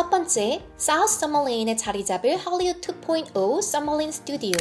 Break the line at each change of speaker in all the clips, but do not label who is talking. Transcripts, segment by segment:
첫 번째, 사우스 서머레인에 자리 잡을 할리우드 2.0 서머레인 스튜디오.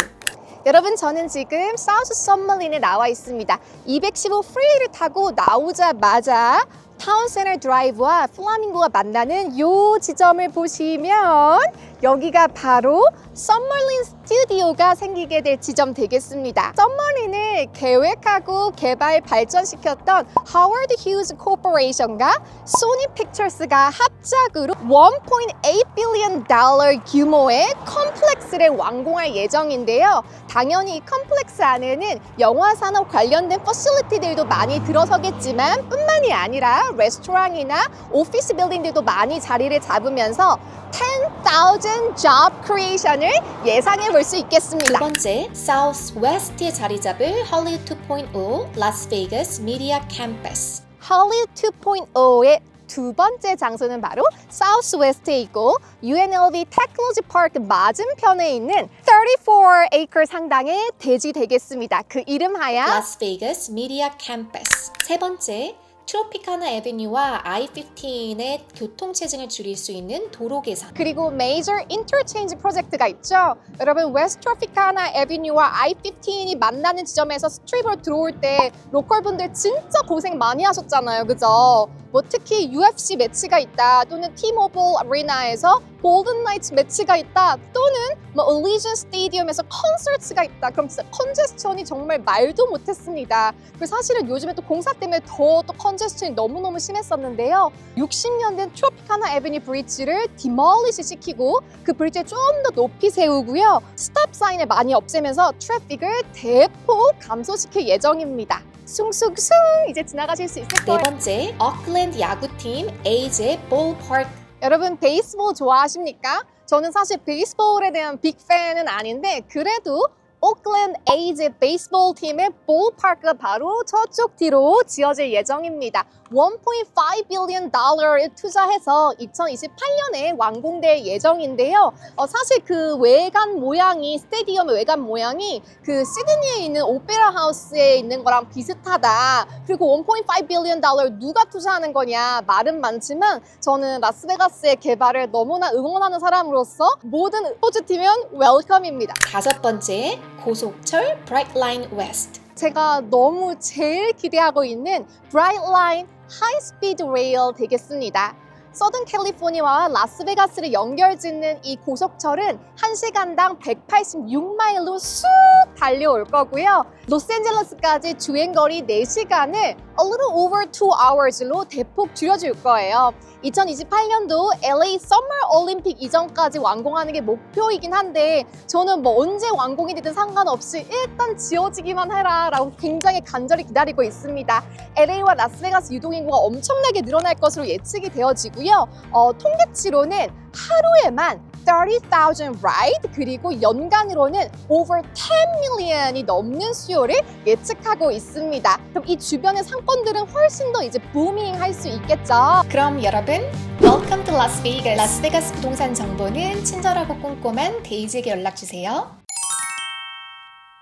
여러분 저는 지금 사우스 썸머린에 나와 있습니다. 215 프리웨이를 타고 나오자마자 타운센터 드라이브와 플라밍고가 만나는 요 지점을 보시면 여기가 바로 썸머린 스튜디오가 생기게 될 지점 되겠습니다. 썸머린을 계획하고 개발 발전시켰던 하워드 휴즈 코퍼레이션과 소니 픽처스가 합작으로 1.8 빌리언 달러 규모의 컴플렉스를 완공할 예정인데요. 당연히 이 컴플렉스 안에는 영화 산업 관련된 퍼실리티들도 많이 들어서겠지만 뿐만이 아니라 레스토랑이나 오피스 빌딩들도 많이 자리를 잡으면서 10,000 job creation을 예상해
볼수두
있겠습니다.
번째, 사우스 웨스트에 자리 잡을 할리우드 2.0 라스베이거스 미디어 캠퍼스.
할리우드 2.0의 두 번째 장소는 바로 사우스 웨스트에 있고 UNLV 테크놀로지 파크 맞은편에 있는 34 에이커 상당의 대지 되겠습니다. 그 이름 하야
라스베이거스 미디어 캠퍼스. 세 번째, 트로피카나 에비뉴와 I-15의 교통체증을 줄일 수 있는 도로 개선.
그리고 메이저 인터체인지 프로젝트가 있죠. 여러분 웨스트 트로피카나 에비뉴와 I-15이 만나는 지점에서 스트립으로 들어올 때 로컬 분들 진짜 고생 많이 하셨잖아요. 그죠? 뭐 특히 UFC 매치가 있다 또는 티모빌 아리나에서 골든 나이츠 매치가 있다 또는 뭐 올리전 스테디움에서 콘서트가 있다. 그럼 진짜 컨제스천이 정말 말도 못했습니다. 그리고 사실은 요즘에 또 공사 때문에 더 또 컨제스천이 너무너무 심했었는데요. 60년 된 트로피카나 에비뉴 브릿지를 디몰리시 시키고 그 브릿지를 좀 더 높이 세우고요. 스탑 사인을 많이 없애면서 트래픽을 대폭 감소시킬 예정입니다. 숭숭숭! 이제 지나가실 수 있을
네
거예요.
번째, 어클랜드 야구팀 에이즈의 볼파크.
여러분 베이스볼 좋아하십니까? 저는 사실 베이스볼에 대한 빅팬은 아닌데 그래도 오클랜드 에이즈 베이스볼 팀의 볼파크가 바로 저쪽 뒤로 지어질 예정입니다. 1.5 빌리언 달러를 투자해서 2028년에 완공될 예정인데요. 어, 사실 그 외관 모양이 스테디엄의 외관 모양이 그 시드니에 있는 오페라 하우스에 있는 거랑 비슷하다. 그리고 1.5 빌리언 달러 누가 투자하는 거냐 말은 많지만 저는 라스베가스의 개발을 너무나 응원하는 사람으로서 모든 포즈티면 웰컴입니다.
다섯 번째, 고속철 브라이트라인 웨스트.
제가 너무 제일 기대하고 있는 브라이트라인 하이스피드 레일 되겠습니다. 서든 캘리포니아와 라스베가스를 연결짓는 이 고속철은 1시간당 186마일로 쑥 달려올 거고요. 로스앤젤레스까지 주행거리 4시간을 a little over 2 hours로 대폭 줄여줄 거예요. 2028년도 LA 서머 올림픽 이전까지 완공하는 게 목표이긴 한데 저는 뭐 언제 완공이 되든 상관없이 일단 지어지기만 해라 라고 굉장히 간절히 기다리고 있습니다. LA와 라스베가스 유동인구가 엄청나게 늘어날 것으로 예측이 되어지고요. 어, 통계치로는 하루에만 30,000 ride 그리고 연간으로는 over 10 million이 넘는 수요를 예측하고 있습니다. 그럼 이 주변의 상권들은 훨씬 더 이제 부밍 할 수 있겠죠.
그럼 여러분, Welcome to Las Vegas. 라스베가스 부동산 정보는 친절하고 꼼꼼한 데이지에게 연락 주세요.